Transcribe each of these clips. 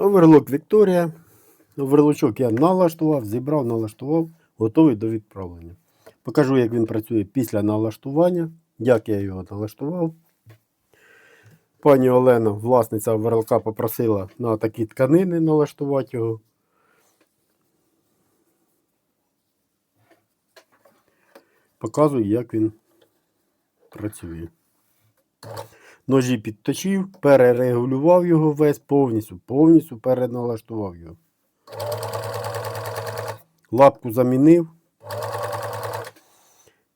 Оверлок Вікторія. Оверлочок я налаштував, зібрав, налаштував, готовий до відправлення. Покажу, як він працює після налаштування, як я його налаштував. Пані Олена, власниця оверлока, попросила на такі тканини налаштувати його. Показую, як він працює. Ножі підточив, перерегулював його весь повністю, повністю переналаштував його. Лапку замінив.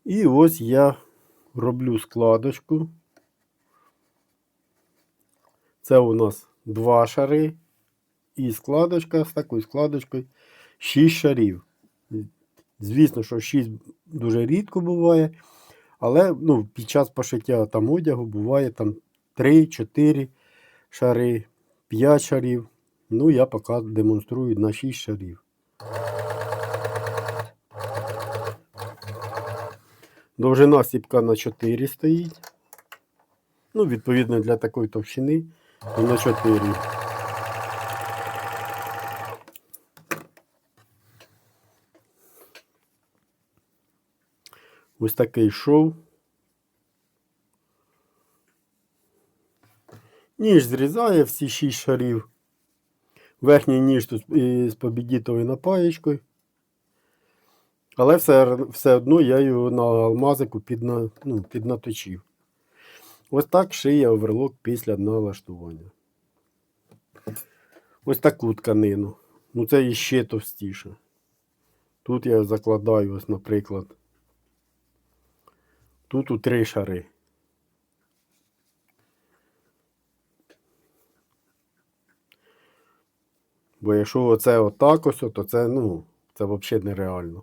І ось я роблю складочку. Це у нас два шари. І складочка з такою складочкою 6 шарів. Звісно, що 6 дуже рідко буває. Але ну, під час пошиття там одягу буває там 3-4 шари, 5 шарів. Ну, я поки демонструю на 6 шарів. Довжина сіпка на 4 стоїть. Ну, відповідно, для такої товщини на 4. Ось такий шов. Ніж зрізає всі 6 шарів. Верхній ніж тут з побідітовою напаєчкою. Але все, все одно я його на алмазику підна, ну, піднаточив. Ось так шиє оверлок після налаштування. Ось таку тканину. Ну це іще товстіше. Тут я закладаю, ось, наприклад. Тут у три шари. Бо якщо оце отак ось, то це, ну, це взагалі нереально.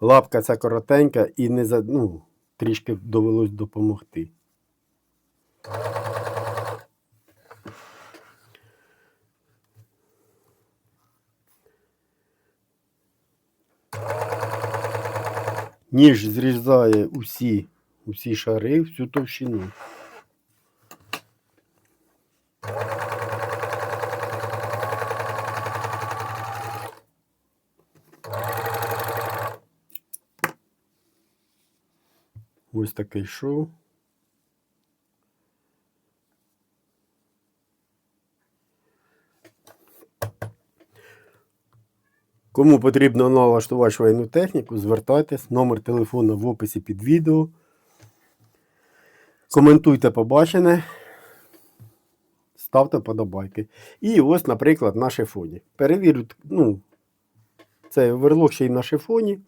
Лапка ця коротенька і не за, ну, трішки довелось допомогти. Ніж зрізає усі, усі шари, всю товщину. Ось такий шов. Кому потрібно налаштувати швейну техніку, звертайтесь, номер телефону в описі під відео. Коментуйте побачене, ставте подобайки. І ось, наприклад, на шифоні. Перевірю, ну, це оверлок ще й на шифоні.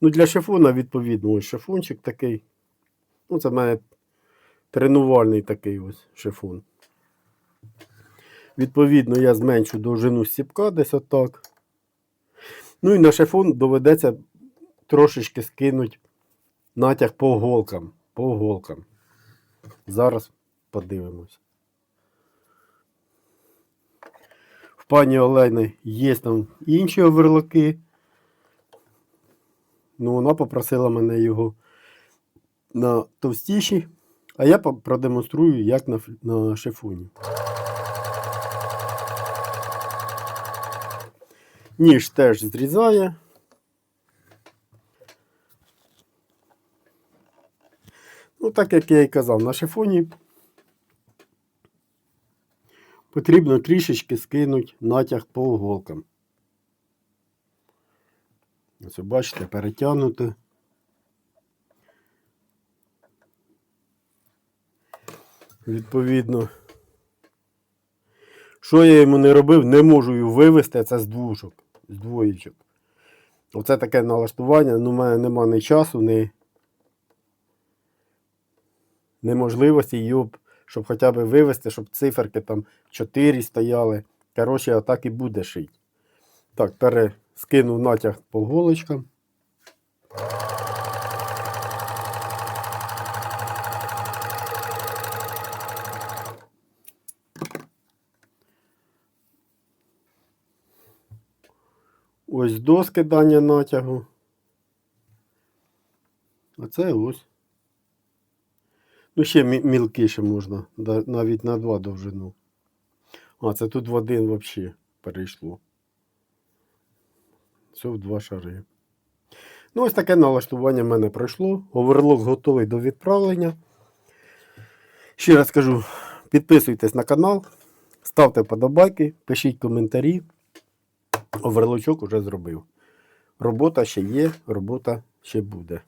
Ну, для шифона, відповідно, ось шифончик такий. Ну, це в мене тренувальний такий ось шифон. Відповідно, я зменшу довжину стіпка десь отак. Ну і на шифон доведеться трошечки скинути натяг по голкам. По голкам. Зараз подивимось. В пані Олени є там інші оверлоки. Ну, вона попросила мене його на товстіші, а я продемонструю, як на, на шифоні. Ніж теж зрізає. Ну, так як я і казав, на шифоні потрібно трішечки скинути натяг по оголкам. Ось бачите, перетягнути. Відповідно. Що я йому не робив, не можу його вивести, це з двушок, з двоєчок. Оце таке налаштування, ну, в мене нема ні часу, ні, можливості його, щоб хоча б вивести, щоб циферки там 4 стояли. Коротше, а так і буде шити. Так, перескинув натяг по голочкам. Ось до скидання натягу. А це ось. Ну, ще мілкіше можна, навіть на два довжину. А, це тут в один взагалі перейшло. Все в два шари. Ну, ось таке налаштування в мене пройшло. Оверлок готовий до відправлення. Ще раз кажу, підписуйтесь на канал, ставте подобайки, пишіть коментарі. Оверлочок уже зробив. Робота ще є, робота ще буде.